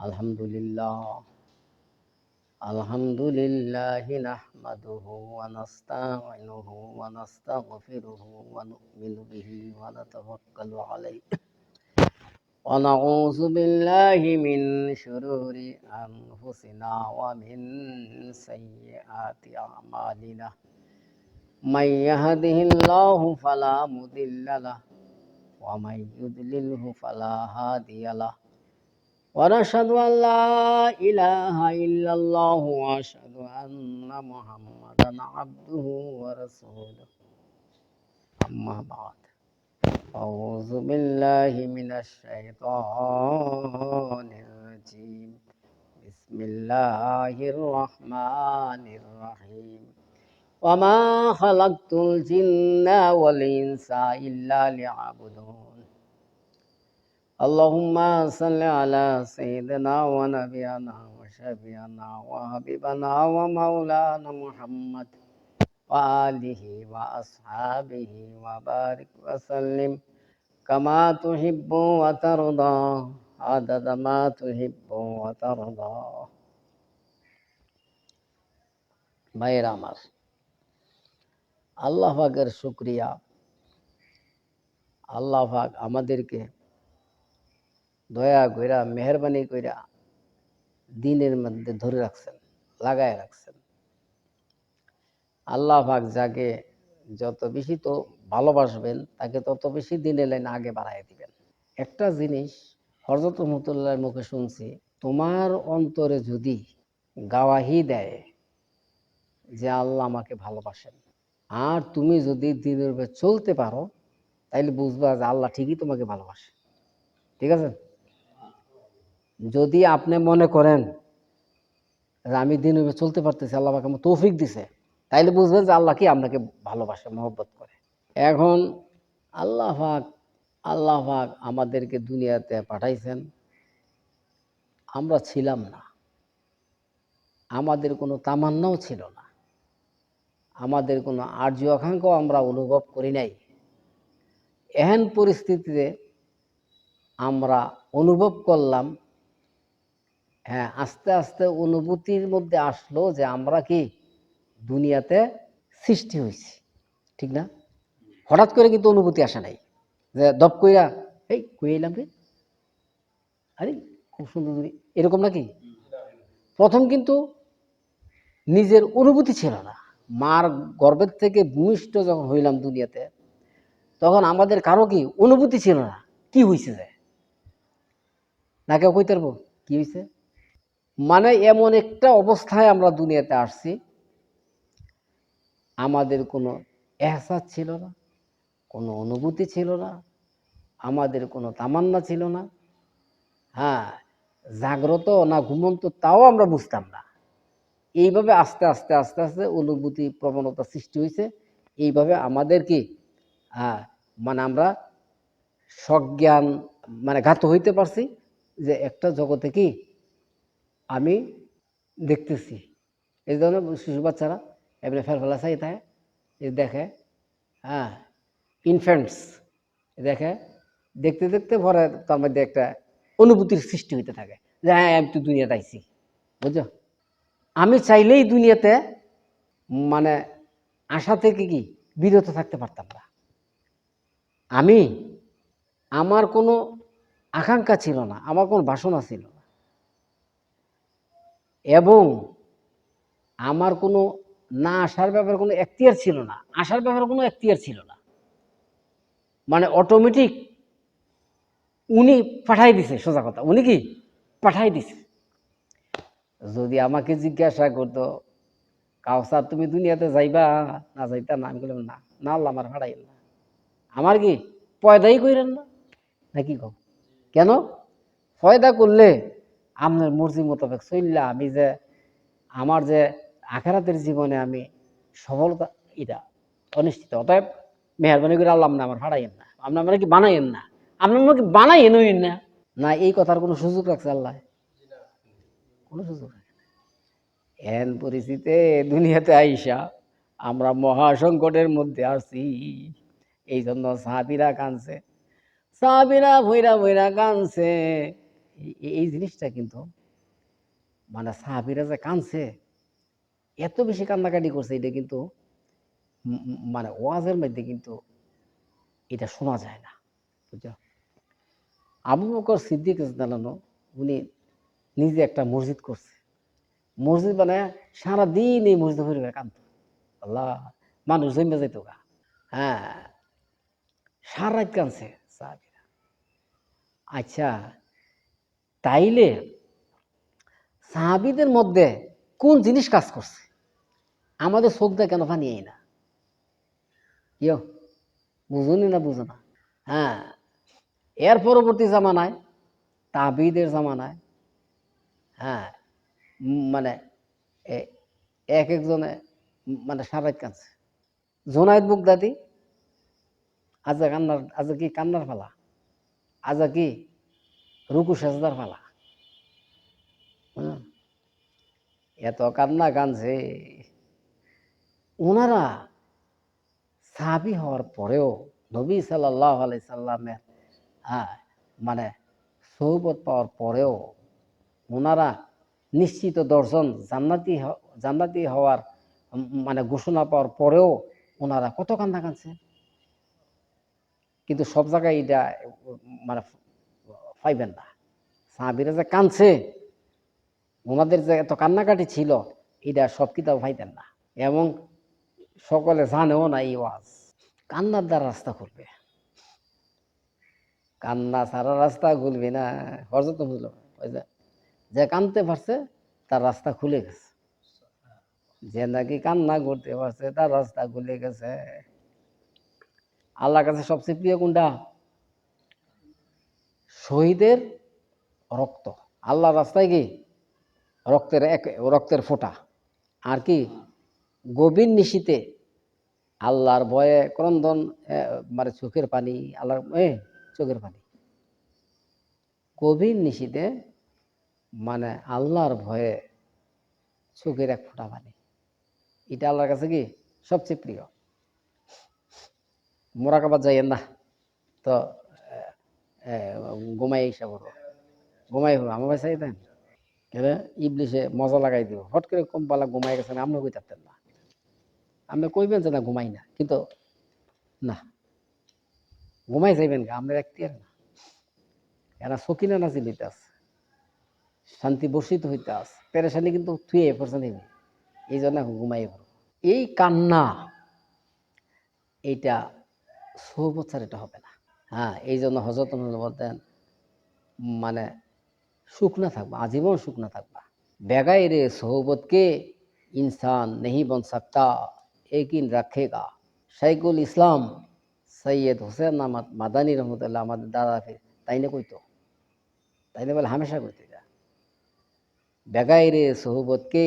alhamdulillah alhamdulillahi nahmaduhu wa nasta'inuhu wa nastaghfiruhu wa nu'minu bihi wa natawakkalu alayh ونعوذ بالله من شرور أنفسنا ومن سيئات أعمالنا من يهده الله فلا مضل له ومن يضلله فلا هادي له ونشهد أن لا إله إلا الله وأشهد أن محمدا عبده ورسوله. أما بعد أعوذ بالله من الشيطان الرجيم. بسم الله الرحمن الرحيم. وما خلقت الجن والإنس إلا ليعبدون. اللهم صل على سيدنا ونبينا وشفيعنا وحبيبنا ومولانا محمد وآله وأصحابه وبارك وسلم كما تحب وترضى عدد ما تحب وترضى ভাইয়েরা আমার আল্লাহ পাকের শুক্রিয়া আল্লাহ পাক আমাদেরকে দয়া কইরা, মেহরবানি কইরা দিনের মধ্যে ধরে রাখছেন, লাগায় রাখছেন। আল্লাহ পাক যাকে যত বেশি তো ভালোবাসবেন, তাকে তত বেশি দিনের লাইন আগে বাড়াই দিবেন। একটা জিনিস হরজত রহমতুল্লাহর মুখে শুনছি, তোমার অন্তরে যদি গাওয়াহি দেয় যে আল্লাহ আমাকে ভালোবাসেন, আর তুমি যদি দিনের চলতে পারো, তাইলে বুঝবা যে আল্লাহ ঠিকই তোমাকে ভালোবাসে। ঠিক আছে? যদি আপনি মনে করেন আমি দিন চলতে পারতেছি, আল্লাহ আমাকে আমার তৌফিক দিছে, তাইলে বুঝবেন যে আল্লাহ কি আপনাকে ভালোবাসে, মহব্বত করে। এখন আল্লাহ পাক আল্লাহ পাক আমাদেরকে দুনিয়াতে পাঠাইছেন। আমরা ছিলাম না। আমাদের কোনো তামান্নাও ছিল না। আমাদের কোনো আর্য আকাঙ্ক্ষাও আমরা অনুভব করি নাই। এহেন পরিস্থিতিতে আমরা অনুভব করলাম হ্যাঁ আস্তে আস্তে অনুভূতির মধ্যে আসলো যে আমরা কি দুনিয়াতে সৃষ্টি হয়েছি, ঠিক না? হঠাৎ করে কিন্তু অনুভূতি আসে নাই, যে দপ কইরা, এই, কই এলাম রে? আরে, খুব সুন্দর এরকম নাকি? প্রথম কিন্তু নিজের অনুভূতি ছিল না। মার গর্ভের থেকে ভূমিষ্ঠ যখন হইলাম দুনিয়াতে, তখন আমাদের কারও কি অনুভূতি ছিল না, কি হয়েছে যে? না কেউ কইতে পারব? কি হয়েছে মানে এমন একটা অবস্থায় আমরা দুনিয়াতে আসছি। আমাদের কোনো এহসাস ছিল না, কোনো অনুভূতি ছিল না, আমাদের কোনো তামান্না ছিল না। হ্যাঁ জাগ্রত না ঘুমন্ত তাও আমরা বুঝতাম না। এইভাবে আস্তে আস্তে আস্তে আস্তে অনুভূতি প্রবণতা সৃষ্টি হয়েছে। এইভাবে আমাদের কি হ্যাঁ মানে আমরা সজ্ঞান মানে ঘাত হইতে পারছি যে একটা জগতে কি আমি দেখতেছি। এই ধরনের শিশু বাচ্চারা এবারে ফেলফেলা চাই থাকে এই দেখে হ্যাঁ ইনফ্যান্টস দেখে। দেখতে দেখতে পরে তার মধ্যে একটা অনুভূতির সৃষ্টি হইতে থাকে যে হ্যাঁ আমি তো দুনিয়াতে আইছি। বুঝছ? আমি চাইলেই দুনিয়াতে মানে আশা থেকে কি বিরত থাকতে পারতাম না। আমি, আমার কোনো আকাঙ্ক্ষা ছিল না, আমার কোনো বাসনা ছিল না। এবং আমার কোনো না আসার ব্যাপারে কোনো এখতিয়ার ছিল না, আসার ব্যাপারে কোনো এখতিয়ার ছিল না। মানে অটোমেটিক উনি পাঠাই দিছে, সোজা কথা। উনি কি? পাঠাই দিছে। যদি আমাকে জিজ্ঞাসা করতো কাউসার তুমি দুনিয়াতে যাইবা? না যাইতা না? আমি বললাম না না আল্লাহ আমার ভাড়াই না। আমার কি পয়দাই কইরেন না? নাকি কেন? ফয়দা করলে আপনার মর্জি মোতাবেক চললে, আমি যে আমার যে আখেরাতের জীবনে আমি সফলতা, এটা অনিশ্চিত। অতএব মেহরবানি করে আল্লাহ আমার ভাড়াইয়েন না আপনি আমরা কি বানাইয়েন না? আপনি আমাকে বানাইয়েন হইন না? না, এই কথার কোনো সুযোগ রাখছে আল্লাহ? কোনো সুযোগ। এন পরিস্থিতিতে দুনিয়াতে আইসা আমরা মহাসংকটের মধ্যে আছি। এই জন্য সাহাবিরা কানছে সাহাবিরা ভৈরা ভৈরা কানছে এই- জিনিসটা কিন্তু মানে সাহাবিরা যে কানছে এত বেশি কান্নাকাটি করছে, এটা কিন্তু মানে ওয়াজের মধ্যে কিন্তু এটা শোনা যায় না, বুঝছ? আবু বকর সিদ্দিক জানানো উনি নিজে একটা মসজিদ করছে। মসজিদ মানে সারাদিন এই মসজিদ হয়ে পরিবার কান্ত আল্লাহ, মানুষ জমে যেত গা। হ্যাঁ সারা রাত সাহাবিরা। আচ্ছা তাইলে সাহাবিদের মধ্যে কোন জিনিস কাজ করছে? আমাদের চোখটা কেন আই না ইয়ো, বুঝুনি না বুঝো না হ্যাঁ এর পরবর্তী জামানায়, তাবিদের জামানায় হ্যাঁ মানে এক একজনে মানে সারাত কাঁদছে। জোনায়দ বুগদাদি, আজা কান্নার, আজা কি কান্নার ফালা আজা কি রুকু সাজদার হুম। এত কান্না কানছে ওনারা সাহাবি হওয়ার পরেও নবী সাল্লাহ সাল্লামের হ্যাঁ মানে সৌবত পাওয়ার পরেও ওনারা নিশ্চিত দর্শন জান্নাতি জান্নাতি হওয়ার মানে ঘোষণা পাওয়ার পরেও ওনারা কত কান্না কানছে কিন্তু সব জায়গায় এটা মানে পাইবেন না। সাহাবিরা যে কানছে ওনাদের যে এত কান্নাকাটি ছিল, এটা সব কিতাব পাইতেন না। এবং সকলে জানেও না এই ওয়াজ। কান্নার দ্বারা রাস্তা খুলবে। কান্না সারা রাস্তা খুলবে না। হরজত বুঝলো যে কানতে পারছে, তার রাস্তা খুলে গেছে। যে নাকি কান্না করতে পারছে, তার রাস্তা খুলে গেছে। আল্লাহর কাছে সবচেয়ে প্রিয় কোনটা? শহীদের রক্ত। আল্লাহর রাস্তায় কি? রক্তের এক, রক্তের ফোঁটা। আর কি? গভীর নিশীতে আল্লাহর ভয়ে ক্রন্দন মানে চোখের পানি, আল্লাহর চোখের পানি। গভীর নিশীতে মানে আল্লাহর ভয়ে চোখের এক ফোঁটা পানি। এটা আল্লাহর কাছে কি? সবচেয়ে প্রিয়। মোরাকাবাদ যাইয়েন না। তো ঘুমাই হিসাব করব ঘুমাই হব আমার চাই দেন এবার ইবলিশে মজা লাগাই দিব। হট করে কম পালা ঘুমাই গেছেন আপনি কই থাকতেন না। আপনি কইবেন যে না, ঘুমাই না। কিন্তু না, ঘুমাই যাইবেন গা, আমরা একটি আর না। এরা সকিনা নাচি লইতে আছে। শান্তি বর্ষিত হইতে আছে। পেরেশানি কিন্তু থুয়ে পড়ছে নেবে এই জন্য ঘুমাই পড়ো এই কান্না, এইটা সৌবছর এটা হবে না। হ্যাঁ এই জন্য হজরত বলতেন মানে সুখ না থাকবা, আজীবন সুখ না থাকবা। বেগাই রে সোহবতকে ইনসান নেহি বন সাক্তা, একিন রাখেগা। সাইকুল ইসলাম সৈয়দ হোসেন আহমদ মাদানী রহমতুল্লাহ আমাদের দাদা ফির তাই না কইতো? তাই না বলে হামেশা কইতে যা বেগাই রে সোহবতকে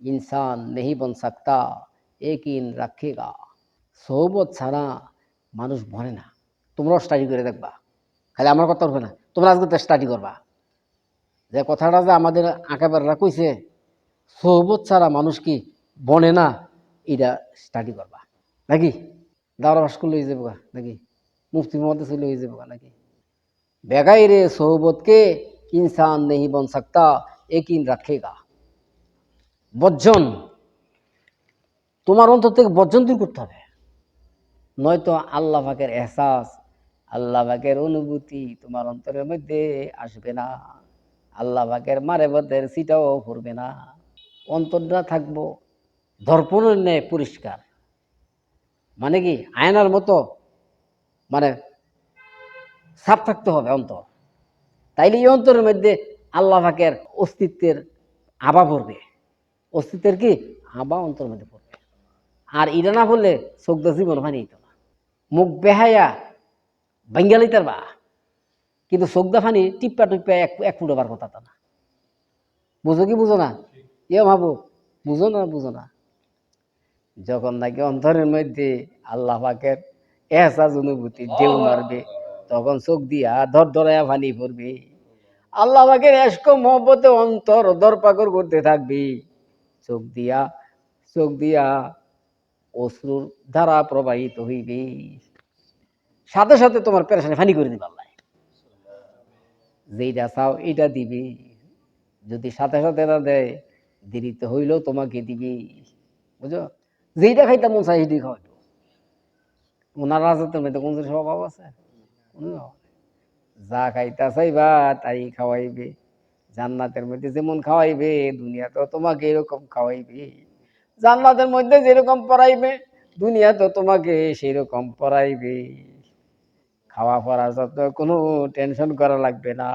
ইনসান নেহি বন সাক্তা, একিন রাখেগা। সোহবত ছাড়া মানুষ বনে না। তোমরাও স্টাডি করে দেখবা। খালি আমার কথা হবে না। তোমরা আজকে স্টাডি করবা। যে কথাটা যে আমাদের আঁকাবাররা কইছে সোহবত ছাড়া মানুষ কি বনে না? এটা স্টাডি করবা। নাকি? দাওরা ভাস্কর লই যাব নাকি? মুফতি মোহাম্মদ লই যাব নাকি? বেগাই রে সোহবতকে ইনসান নেহি বন সকতা, একিন রাখেগা বর্জন তোমার অন্তর থেকে বর্জন দূর করতে হবে। নয়তো আল্লাহ পাকের এহসাস আল্লাহ অনুভূতি তোমার অন্তরের মধ্যে আসবে না। আল্লাহ পাকের মারে বদের সিটাও পড়বে না। অন্তরটা থাকব দর্পণের ন্যায় পরিষ্কার। মানে কি? আয়নার মতো মানে সাফ থাকতে হবে অন্তর। তাইলে এই অন্তরের মধ্যে আল্লাহ অস্তিত্বের আবা পড়বে অস্তিত্বের কি? আবা অন্তরের মধ্যে পড়বে। আর এটা না বললে চোখদা জীবন ভানি হইতো না। মুখ বেহায়া বেঙ্গালিতার বা। কিন্তু চোখদা ফানি টিপ্পা টিপ্পা এক এক ফুট বার কথা তা না বুঝো কি বুঝো না? ইয়ে ভাবো বুঝো না বুঝো না। যখন নাকি অন্তরের মধ্যে আল্লাহ পাকের এহসাস অনুভূতি ঢেউ মারবে তখন চোখ দিয়া ধর ধরায়া ফানি পড়বে। আল্লাহ পাকের এস্ক মহব্বতে অন্তর দরপাকর করতে থাকবি। চোখ দিয়া চোখ দিয়া অশ্রুর ধারা প্রবাহিত হইবে। সাথে সাথে তোমার পেরেশানি ফানি করে দিবে আল্লাহ। যেইটা চাও এইটা দিবি। যদি সাথে সাথে না দেয়, দেরিতে হইলেও তোমাকে দিবি। বুঝো যেইটা খাইতে মন চাই খাওয়াইবো। ওনার রাজত্বের মধ্যে কোন অভাব আছে। যা খাইতে চাইবা, তাই খাওয়াইবে। জান্নাতের মধ্যে যেমন খাওয়াইবে, দুনিয়াতেও তোমাকে এরকম খাওয়াইবে। জান্নাতের মধ্যে যেরকম পড়াইবে, দুনিয়াতেও তোমাকে সেরকম পড়াইবে। খাওয়া পড়ার যত কোনো টেনশন করা লাগবে না।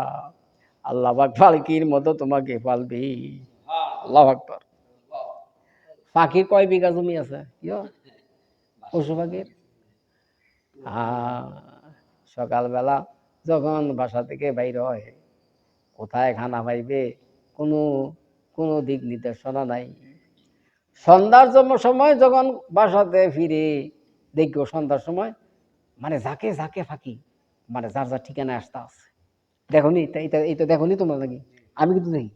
আল্লাহ ফালকির মতো তোমাকে পালবে। আল্লাহ আকবর পাখির কয় বিঘা জমি আছে? পশু পাখির? আহ, সকালবেলা যখন বাসা থেকে বাইর হয় কোথায় খানা পাইবে? কোনো কোনো দিক নির্দেশনা নাই। সন্ধ্যার সময় যখন বাসাতে ফিরে দেখব সন্ধ্যার সময় মানে যাকে যাকে ফাঁকি মানে যার যার ঠিকানায় আসতে আছে। দেখো দেখনি, এটা এটা দেখনি তোমরা নাকি? আমি কিন্তু দেখি।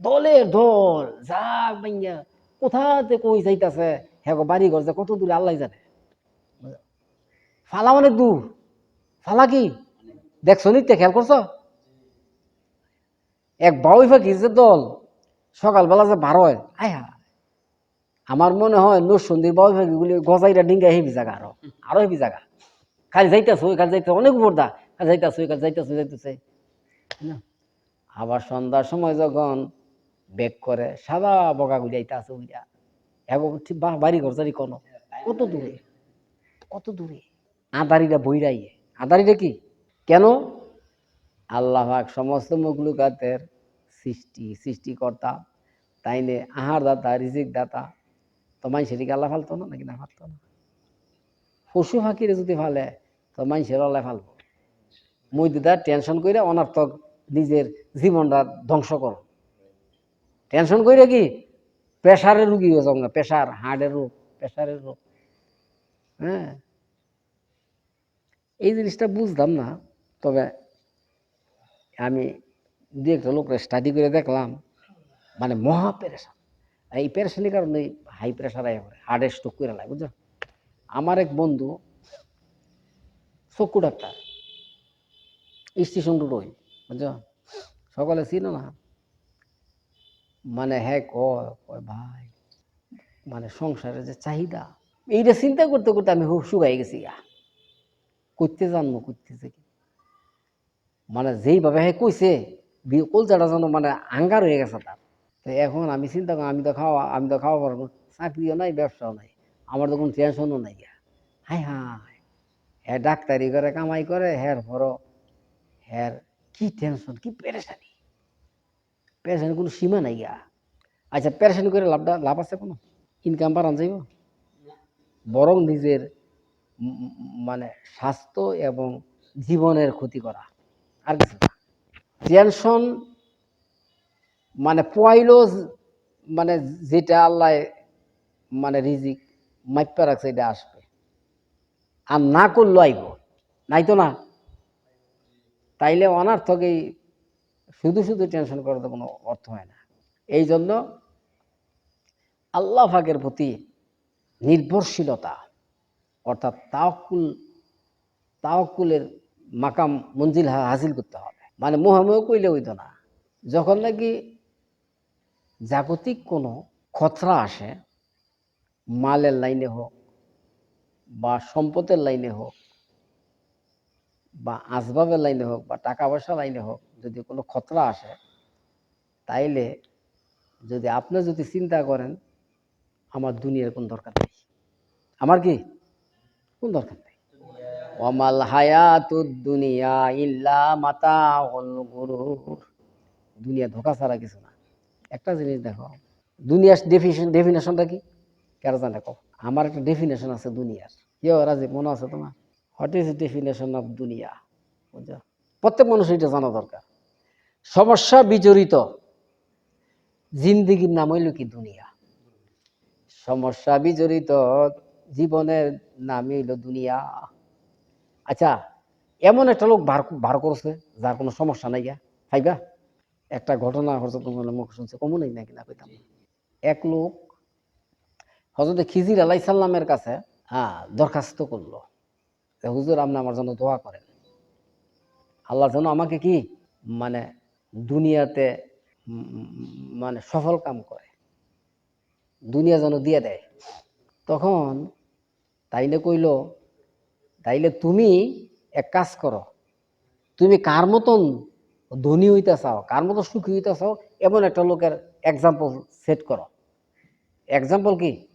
দলের দল যা বাইয়া কোথাতে কই যাইতাছে? হ্যাঁ বাড়ি ঘর যে কত দূরে আল্লাহ জানে। ফালা অনেক দূর। ফালা কি? দেখছ নিতে খেয়াল করছ? এক বাউই ফাঁকি যে দল, সকালবেলা যে বার হয় আয়। হা আমার মনে হয় নসন্দির বাউই ফাঁকিগুলি গজাইটা ডিঙ্গা হেবি জায়গা আরও আরও হেবি জায়গা খালি যাইতেছে, ওই খালি যাইতে অনেক উপর দা খালি যাইতেছে, ওই খালি যাইতেছে যাইতেছে। আবার সন্ধ্যার সময় যখন বেক করে, সাদা বগা গুলিয়াইতে আছে ঠিক বা- বাড়ি ঘর জারি কোনো কত দূরে? কত দূরে? আদারিটা বইরাইয়ে আদারিটা কি? কেন? আল্লাহ সমস্ত মখলুকাতের সৃষ্টি, সৃষ্টিকর্তা। তাইনে আহার দাতা রিজিক দাতা তো মানুষের কি আল্লাহ ফালতো না, নাকি না ফালতো না? পশু ফাঁকিরে যদি ফালে, তো মানুষের আল্লাহ ফালবো। মৈদুদার টেনশন করে অনার্থক নিজের জীবনটা ধ্বংস কর। টেনশন করে কি? প্রেশারের রুগী হয়ে না প্রেশার হার্টের রোগ প্রেশারের রোগ। হ্যাঁ? এই জিনিসটা বুঝতাম না, তবে আমি দু একটা লোকরা স্টাডি করে দেখলাম মানে মহা পেরেশান। এই পেরেশানির কারণে হাই প্রেশার আয় করে হার্টের স্ট্রোক করে লাগে, বুঝছ? আমার এক বন্ধু চক্ষু ডাক্তার স্টেশন রোড ওই বুঝছ? সকালে ছিল না? মানে হ্যাঁ কয় ভাই মানে সংসারের যে চাহিদা, এইটা চিন্তা করতে করতে আমি শুকাই গেছি গা। করতে জানব করতেছে কি? মানে যেইভাবে হ্যাঁ কইছে কলচাটা যেন মানে আঙ্গার হয়ে গেছে তার। তো এখন আমি চিন্তা করি, আমি তো খাওয়া, আমি তো খাওয়া পারব। চাকরিও নাই, ব্যবসাও নাই, আমার তো কোনো টেনশনও নাই গা। হাই হাই হ্যাঁ ডাক্তারি করে, কামাই করে হ্যার ভর হ্যার কি টেনশন কি পেরেশানি। পেরেশানি কোনো সীমা নাই গা। আচ্ছা পেরেশানি করে লাভটা, লাভ আছে কোনো? ইনকাম বাড়ান যাইব? বরং নিজের মানে স্বাস্থ্য এবং জীবনের ক্ষতি করা। আর কিছু না। টেনশন মানে পয়লো মানে যেটা আল্লাহ মানে রিজিক মাইপা রাখছে, এটা আসবে। আর না করল আইব। নাই তো না? তাইলে অনার্থকেই শুধু শুধু টেনশন করার তো কোনো অর্থ হয় না। এই জন্য আল্লাহ ফাকের প্রতি নির্ভরশীলতা, অর্থাৎ তাওকুল তাওকুলের মাকাম, মঞ্জিল হাসিল করতে হবে। মানে মোহামেও কইলে হইতো না। যখন নাকি জাগতিক কোনো খতরা আসে, মালের লাইনে হোক বা সম্পদের লাইনে হোক বা আসবাবের লাইনে হোক বা টাকা পয়সা লাইনে হোক যদি কোনো খতরা আসে, তাইলে যদি আপনি যদি চিন্তা করেন, আমার দুনিয়ার কোন দরকার নেই। আমার কি? কোন দরকার নেই। ওয়ামাল হায়াতুদ দুনিয়া ইল্লা মাতাউল গুরুর। দুনিয়া ধোকা ছাড়া কিছু না। একটা জিনিস দেখো, দুনিয়ার ডেফিনেশন ডেফিনেশনটা কি? কারও জানে কো আমার একটা ডেফিনেশন আছে দুনিয়ার। ইয়ে রাজীব, মনে আছে তোমার? হোয়াট ইজ ডেফিনেশন অফ দুনিয়া? বুঝছ? প্রত্যেক মানুষ এটা জানা দরকার। সমস্যা বিজড়িত জিন্দিগির নাম হইল কি দুনিয়া? সমস্যা বিজড়িত জীবনের নামই হইল দুনিয়া। আচ্ছা এমন একটা লোক বার বার করছে, যার কোনো সমস্যা নাই গা। ভাইবা একটা ঘটনা হজরত মুখ শুনছে কমনই নাকি না কইতাম। এক লোক হজরত খিজির আলাই সাল্লামের কাছে হ্যাঁ দরখাস্ত করল যে হুজুর আপনি আমার জন্য দোয়া করেন। আল্লাহ যেন আমাকে কি? মানে দুনিয়াতে মানে সফল কাম করে। দুনিয়া যেন দিয়ে দেয়। তখন তাইলে কইল তাইলে তুমি এক কাজ করো তুমি কার মতন ধনী হইতে চাও, কার মতো সুখী হইতে চাও, এমন একটা লোকের এক্সাম্পল সেট করো। এক্সাম্পল কি?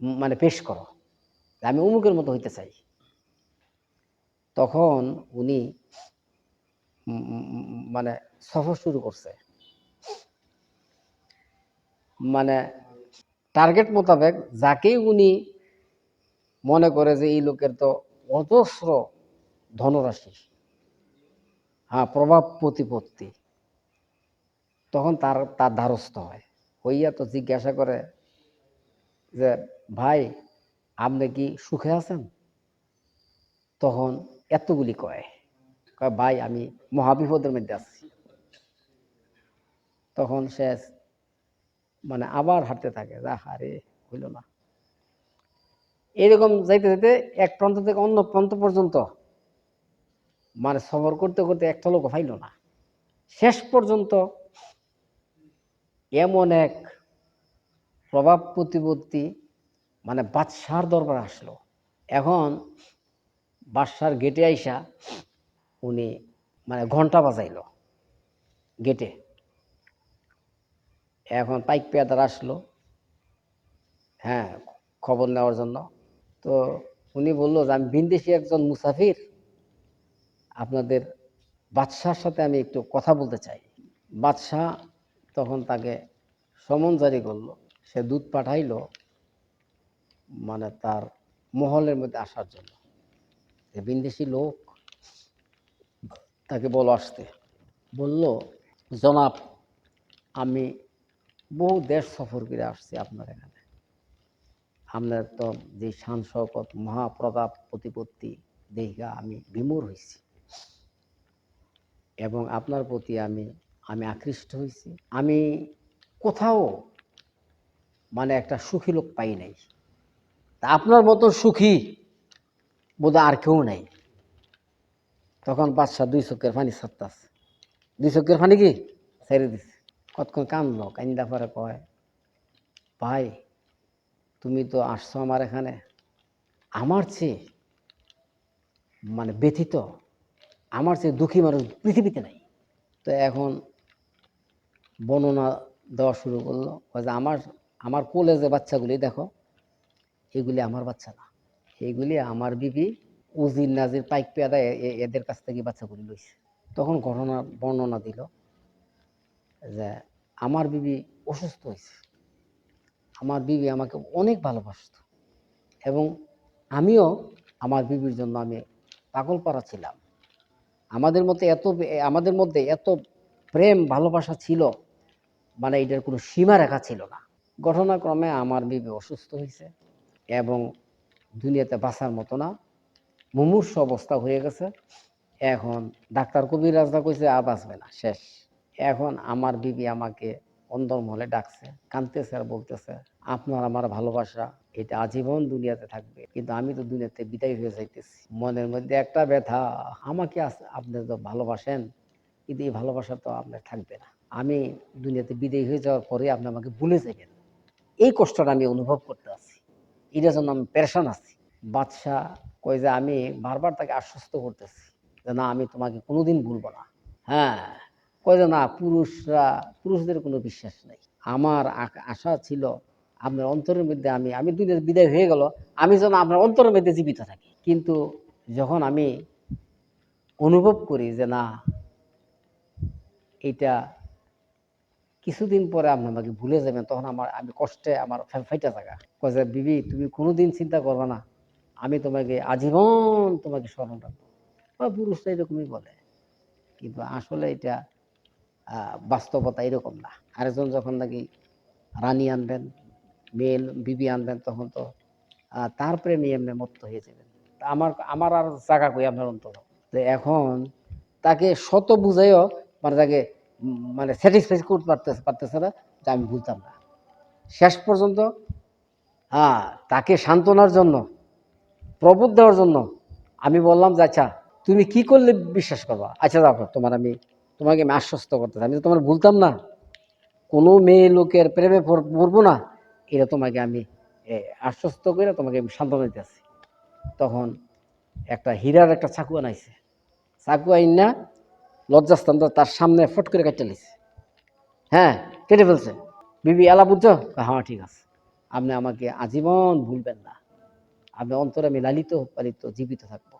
মানে পেশ করো। আমি অমুকের মতো হইতে চাই। তখন উনি মানে সফর শুরু করছে। মানে টার্গেট মোতাবেক যাকেই উনি মনে করে যে এই লোকের তো অজস্র ধনরাশি। হ্যাঁ প্রভাব প্রতিপত্তি। তখন তার তার দ্বারস্থ হয়। হইয়া তো জিজ্ঞাসা করে যে, ভাই, আপনি কি সুখে আছেন? তখন এতগুলি কয়। কয়, ভাই, আমি মহাবিপদের মধ্যে আছি। তখন সে মানে আবার হাঁটতে থাকে, যা হারে হইল না। এরকম যাইতে যাইতে এক প্রান্ত থেকে অন্য প্রান্ত পর্যন্ত মানে সফর করতে করতে একটা লোক পাইল না। শেষ পর্যন্ত এমন এক প্রভাব প্রতিপত্তি মানে বাদশার দরবার আসলো। এখন বাদশার গেটে আইসা উনি মানে ঘণ্টা বাজাইলো গেটে এখন পাইক পেয়াদার আসলো হ্যাঁ খবর নেওয়ার জন্য। তো উনি বলল যে, আমি বিন্দেশি একজন মুসাফির। আপনাদের বাদশার সাথে আমি একটু কথা বলতে চাই। বাদশাহ তখন তাকে সমন জারি করল, সে দুধ পাঠাইলো মানে তার মহলের মধ্যে আসার জন্য। বিন্দেশি লোক তাকে বলো আসতে। বলল, জনাব, আমি বহু দেশ সফর করে আসছি আপনার এখানে। আপনার তো যে শান শওকত মহাপ্রতাপ প্রতিপত্তি দেখা আমি বিমূর হয়েছি এবং আপনার প্রতি আমি আমি আকৃষ্ট হয়েছি আমি কোথাও মানে একটা সুখী লোক পাই নাই। তা আপনার মতো সুখী বোধহয় আর কেউ নাই। তখন বাদশাহ দুই চোখের পানি ছাড়তাছে দুই চোখের পানি কি? ছেড়ে দিছে। কতক্ষণ কান্দলো কান্দা পরে কয়, ভাই, তুমি তো আসছো আমার এখানে। আমার চেয়ে মানে ব্যথিত আমার চেয়ে দুঃখী মানুষ পৃথিবীতে নাই। তো এখন বর্ণনা দেওয়া শুরু করল যে আমার আমার কোলে যে বাচ্চাগুলি, দেখো, এগুলি আমার বাচ্চা না। এইগুলি আমার বিবি উজির নাজির পাইক পেয়াদা এদের কাছ থেকে বাচ্চাগুলি লইছে। তখন ঘটনা, বর্ণনা দিল যে আমার বিবি অসুস্থ হয়েছে আমার বিবি আমাকে অনেক ভালোবাসত এবং আমিও আমার বিবির জন্য আমি পাগল পাড়া ছিলাম। আমাদের মধ্যে এত, আমাদের মধ্যে এত প্রেম, ভালোবাসা ছিল মানে এটার কোনো সীমা রেখা ছিল না। ঘটনাক্রমে আমার বিবি অসুস্থ হয়েছে এবং দুনিয়াতে বাঁচার মতো না। মুমূর্ষ অবস্থা হয়ে গেছে। এখন ডাক্তার কবির রাজদা কইছে, আর বাঁচবে না, শেষ। এখন আমার বিবি আমাকে অন্দরমহলে ডাকছে, কাঁদতেছে আর বলতেছে, আপনার আমার ভালোবাসা এটা আজীবন দুনিয়াতে থাকবে। কিন্তু আমি তো দুনিয়াতে বিদায় হয়ে যাইতেছি। মনের মধ্যে একটা ব্যথা, আমাকে আপনি তো ভালোবাসেন, কিন্তু এই ভালোবাসা তো আপনার থাকবে না। আমি দুনিয়াতে বিদায় হয়ে যাওয়ার পরে আপনি আমাকে ভুলে যাবেন এই কষ্টটা আমি অনুভব করতে আছি। এটার জন্য আমি পেরেশান আছি। বাদশাহ কই যে, আমি বারবার তাকে আশ্বস্ত করতেছি যে, না, আমি তোমাকে কোনোদিন ভুলবো না। হ্যাঁ কই যে, না, পুরুষরা, পুরুষদের কোনো বিশ্বাস নেই। আমার আশা ছিল আপনার অন্তরের মধ্যে আমি আমি দুনিয়ার বিদায় হয়ে গেল। আমি যেন আপনার অন্তরের মধ্যে জীবিত থাকি। কিন্তু যখন আমি অনুভব করি যে না, এটা কিছুদিন পরে আপনি আমাকে ভুলে যাবেন, তখন আমার, আমি কষ্টে আমার ফাইটা থাকা কয় বিবি, তুমি কোনোদিন চিন্তা করবে না। আমি তোমাকে আজীবন তোমাকে স্মরণ রাখব। বা পুরুষরা এরকমই বলে। কিন্তু আসলে এটা বাস্তবতা এরকম না। আরেকজন যখন নাকি রানী আনবেন মেয়ে বিবি আনবেন তখন তো। তার প্রেমে এমনি মত্ত হয়ে যাবেন। আমার আমার আর জায়গা কই আপনার অন্তর? তো এখন তাকে শত বুঝাইও মানে তাকে মানে স্যাটিসফাই করতে পারতেছে পারতেছে না যে আমি ভুলতাম না। শেষ পর্যন্ত হ্যাঁ তাকে সান্ত্বনার জন্য, প্রবোধ দেওয়ার জন্য আমি বললাম যে আচ্ছা তুমি কি করলে বিশ্বাস করবা? আচ্ছা দেখো তোমার আমি, তোমাকে আমি আশ্বস্ত করতে আমি তো তোমার ভুলতাম না। কোনো মেয়ে লোকের প্রেমে পড়- পড়ব না। এটা তোমাকে আমি আশ্বস্ত করে তোমাকে আমি সান্ত্বনা দিতেছি। তখন একটা হীরার একটা চাকু আনাইছে। চাকু আইন না লজ্জাস্থান তার সামনে ফট করে কাটতে লিছে হ্যাঁ কেটে ফেলছে। বিবি এলা বুঝছ? কয়, হ্যাঁ ঠিক আছে। আপনি আমাকে আজীবন ভুলবেন না। আমি অন্তরে আমি লালিত পালিত জীবিত থাকব।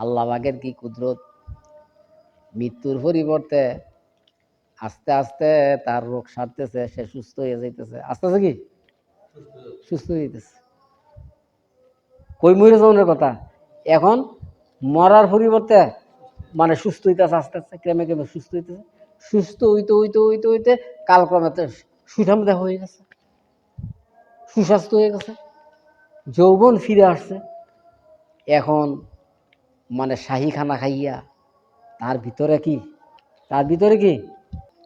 আল্লাহ বাগের কি কুদরত? মৃত্যুর পরিবর্তে আস্তে আস্তে তার রোগ সারতেছে, সে সুস্থ হয়ে যাইতেছে। আস্তে আস্তে কি? সুস্থ হয়ে যেতেছে কই মরে যাওয়ার কথা? এখন মরার পরিবর্তে মানে সুস্থ হইতেছে, আস্তে আস্তে, ক্রেমে ক্রেমে সুস্থ হইতেছে। সুস্থ হইতে হইতে হইতে হইতে কালক্রমে সুঠাম দেহ হয়ে গেছে। সুস্বাস্থ্য হয়ে গেছে। যৌবন ফিরে আসছে। এখন মানে শাহী খানা খাইয়া তার ভিতরে কি? তার ভিতরে কি?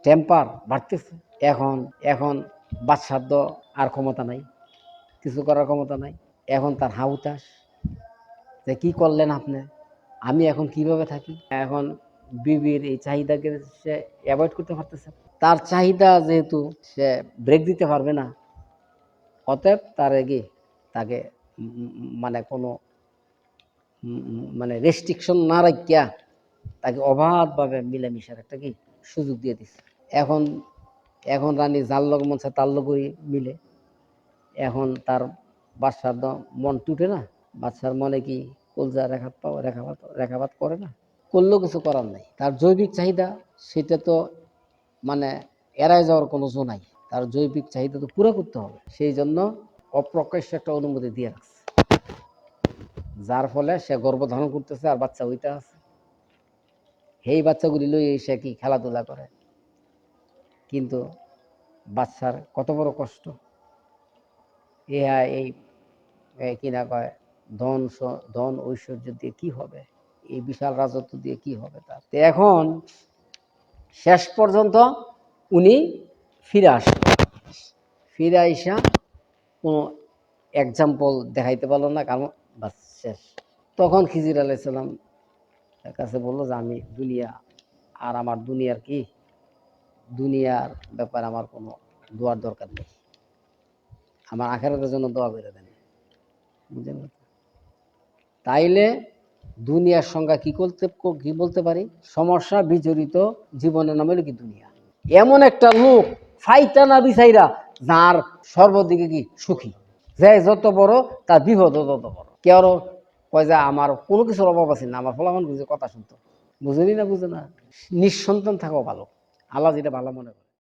টেম্পার বাড়তেছে। এখন এখন তো আর ক্ষমতা নাই। কিছু করার ক্ষমতা নাই। এখন তার হাউতাস যে কি করলেন আপনি? আমি এখন কীভাবে থাকি? এখন বিবির এই চাহিদাকে সে অ্যাভয়েড করতে পারতেছে। তার চাহিদা যেহেতু সে ব্রেক দিতে পারবে না, অতএব তার কি তাকে মানে কোনো মানে রেস্ট্রিকশন না রাখিয়া তাকে অবাধভাবে মিলেমিশার একটা কি সুযোগ দিয়ে দিচ্ছে এখন এখন রানী যার লগ মন চায় তার লগই মিলে। এখন তার বাচ্চার মন টুটে না। বাচ্চার মনে কি কলজা রেখাত পাও রেখাপাত রেখাপাত করে না? করলেও কিছু করার নাই। তার জৈবিক চাহিদা, সেটা তো মানে এড়ায় যাওয়ার কোনো জো নাই। তার জৈবিক চাহিদা তো পুরো করতে হবে। সেই জন্য অপ্রকাশ্য একটা অনুমতি দিয়ে রাখছে। যার ফলে সে গর্ভধারণ করতেছে আর বাচ্চা হইতে আছে। সেই বাচ্চাগুলি লই সে কি খেলাধুলা করে? কিন্তু বাচ্চার কত বড় কষ্ট? ইহা এই এই কি না কয়, ধন ধন ঐশ্বর্য দিয়ে কি হবে? এই বিশাল রাজত্ব দিয়ে কি হবে তার? তো এখন শেষ পর্যন্ত উনি ফিরে আসেন। ফিরে আইসা কোনো এক্সাম্পল দেখাইতে পারল না, কারণ বাস শেষ। তখন খিজির আলাইসাল্লাম তার কাছে বলল যে, আমি দুনিয়া, আর আমার দুনিয়ার কি দুনিয়ার ব্যাপারে আমার কোনো দোয়ার দরকার নেই। আমার আখেরাতের জন্য দোয়া করে দেন। বুঝলেন তাইলে দুনিয়ার সংজ্ঞা কি করতে, কি বলতে পারি? সমস্যা বিজড়িত জীবনের নাম কি দুনিয়া। এমন একটা লোক ফাইটা না বিচাইরা যার সর্বদিকে কি? সুখী। যে যত বড়, তার বিপদ তত বড়। কেউ কয় যে, আমার কোনো কিছুর অভাব আছে না, আমার ফলাফল বুঝে কথা শুনতো। বুঝলি না, বুঝে না? নিঃসন্তান থাকাও ভালো। আল্লাহ যেটা ভালো মনে করে।